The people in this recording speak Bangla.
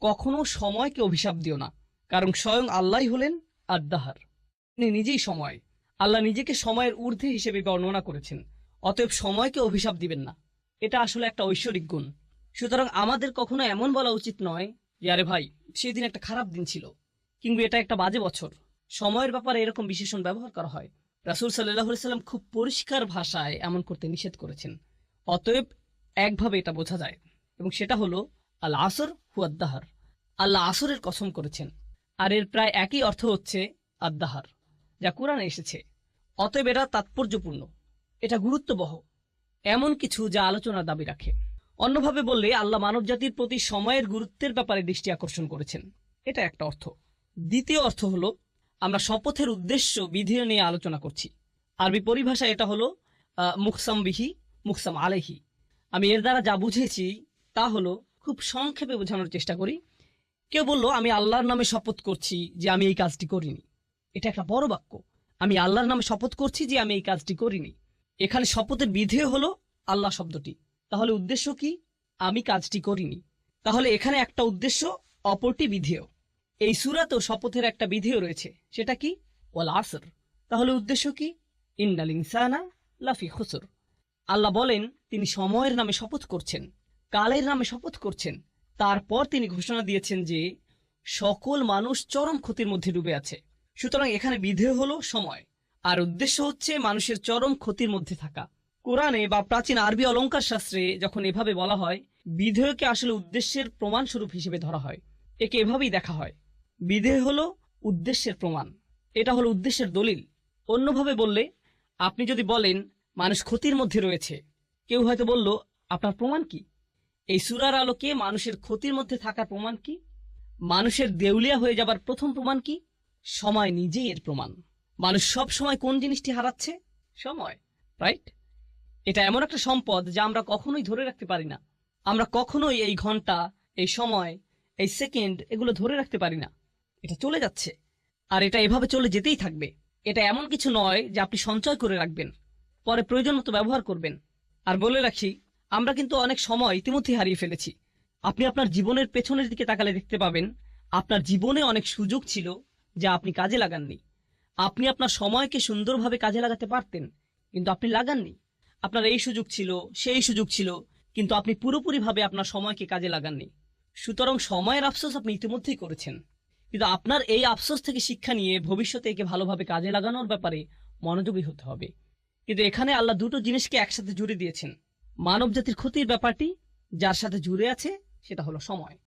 কখনো সময়কে অভিশাপ দিও না, কারণ স্বয়ং আল্লাহ হলেন আদাহার তিনি নিজেই সময়। আল্লাহ নিজেকে সময়ের ঊর্ধ্বে হিসেবে বর্ণনা করেছেন। অতএব সময়কে অভিশাপ দিবেন না। এটা আসলে একটা ঐশ্বরিক গুণ। সুতরাং আমাদের কখনো এমন বলা উচিত নয় যে, আরে ভাই, সেদিন একটা খারাপ দিন ছিল, কিংবা এটা একটা বাজে বছর। সময়ের ব্যাপারে এরকম বিশেষণ ব্যবহার করা হয়। রাসুল সাল্লাহ সাল্লাম খুব পরিষ্কার ভাষায় এমন করতে নিষেধ করেছেন। অতএব একভাবে এটা বোঝা যায়। এবং সেটা হলো আল আসর হুয়াদ্দাহার আল্লাহ আসরের কসম করেছেন। আর এর প্রায় একই অর্থ হচ্ছে আদ্দাহার যা কোরআনে এসেছে। অতএব এটা তাৎপর্যপূর্ণ এটা গুরুত্ববহ এমন কিছু যা আলোচনার দাবি রাখে। অন্যভাবে বললে আল্লাহ মানবজাতির প্রতি সময়ের গুরুত্বের ব্যাপারে দৃষ্টি আকর্ষণ করেছেন। এটা একটা অর্থ। দ্বিতীয় অর্থ হলো আমরা শপথের উদ্দেশ্য বিধি নিয়ে আলোচনা করছি। আরবি পরিভাষায় এটা হলো আহ, মুকসাম বিহি মুখসাম আলেহি আমি এর দ্বারা যা বুঝেছি তা হলো খুব সংক্ষেপে বোঝানোর চেষ্টা করি। কেউ বলল, আমি আল্লাহর নামে শপথ করছি যে আমি এই কাজটি করিনি। এটা একটা বড় বাক্য। আমি আল্লাহর নামে শপথ করছি যে আমি এই কাজটি করিনি। এখানে শপথের বিধেয় হলো আল্লাহ শব্দটি। তাহলে উদ্দেশ্য কি? আমি কাজটি করিনি। তাহলে এখানে একটা উদ্দেশ্য, অপরটি বিধেয়। এই সুরাতেও শপথের একটা বিধেয় রয়েছে। সেটা কি? ওয়াল আসর। তাহলে উদ্দেশ্য কি? ইন্নাল ইনসানা লাফি খুসর। আল্লাহ বলেন, তিনি সময়ের নামে শপথ করছেন। কালের নামে শপথ করছেন। তারপর তিনি ঘোষণা দিয়েছেন যে সকল মানুষ চরম ক্ষতির মধ্যে ডুবে আছে। সুতরাং এখানে বিধেয় হলো সময়। আর উদ্দেশ্য হচ্ছে মানুষের চরম ক্ষতির মধ্যে থাকা। কোরআনে বা প্রাচীন আরবি অলঙ্কার শাস্ত্রে যখন এভাবে বলা হয়, বিধেয়কে আসলে উদ্দেশ্যের প্রমাণ স্বরূপ হিসেবে ধরা হয়। একে এভাবেই দেখা হয়। বিধেয় হলো উদ্দেশ্যের প্রমাণ। এটা হলো উদ্দেশ্যের দলিল। অন্যভাবে বললে, আপনি যদি বলেন, মানুষ ক্ষতির মধ্যে রয়েছে, কেউ হয়তো বলল, আপনার প্রমাণ কি? এই সুরার আলোকে মানুষের ক্ষতির মধ্যে থাকার প্রমাণ কি? মানুষের দেউলিয়া হয়ে যাবার প্রথম প্রমাণ কি? সময় নিজেই এর প্রমাণ। মানুষ সব সময় কোন জিনিসটি হারাচ্ছে? সময় রাইট এটা এমন একটা সম্পদ যা আমরা কখনোই ধরে রাখতে পারি না। আমরা কখনোই এই ঘণ্টা, এই সময়, এই সেকেন্ড এগুলো ধরে রাখতে পারি না। এটা চলে যাচ্ছে। আর এটা এভাবে চলে যেতেই থাকবে। এটা এমন কিছু নয় যে আপনি সঞ্চয় করে রাখবেন। পরে প্রয়োজন মতো ব্যবহার করবেন। আর বলে রাখি আমরা কিন্তু অনেক সময় ইতিমধ্যেই হারিয়ে ফেলেছি। আপনি আপনার জীবনের পেছনের দিকে তাকালে দেখতে পাবেন, আপনার জীবনে অনেক সুযোগ ছিল যা আপনি কাজে লাগাননি। আপনি আপনার সময়কে সুন্দরভাবে কাজে লাগাতে পারতেন, কিন্তু আপনি লাগাননি। আপনার এই সুযোগ ছিল, সেই সুযোগ ছিল, কিন্তু আপনি পুরোপুরিভাবে আপনার সময়কে কাজে লাগাননি। সুতরাং সময়ের আফসোস আপনি ইতিমধ্যেই করেছেন। কিন্তু আপনার এই আফসোস থেকে শিক্ষা নিয়ে ভবিষ্যতে একে ভালোভাবে কাজে লাগানোর ব্যাপারে মনোযোগী হতে হবে। কিন্তু এখানে আল্লাহ দুটো জিনিসকে একসাথে জুড়ে দিয়েছেন। মানব জাতির ক্ষতির ব্যাপারটি যার সাথে জুড়ে আছে সেটা হলো সময়।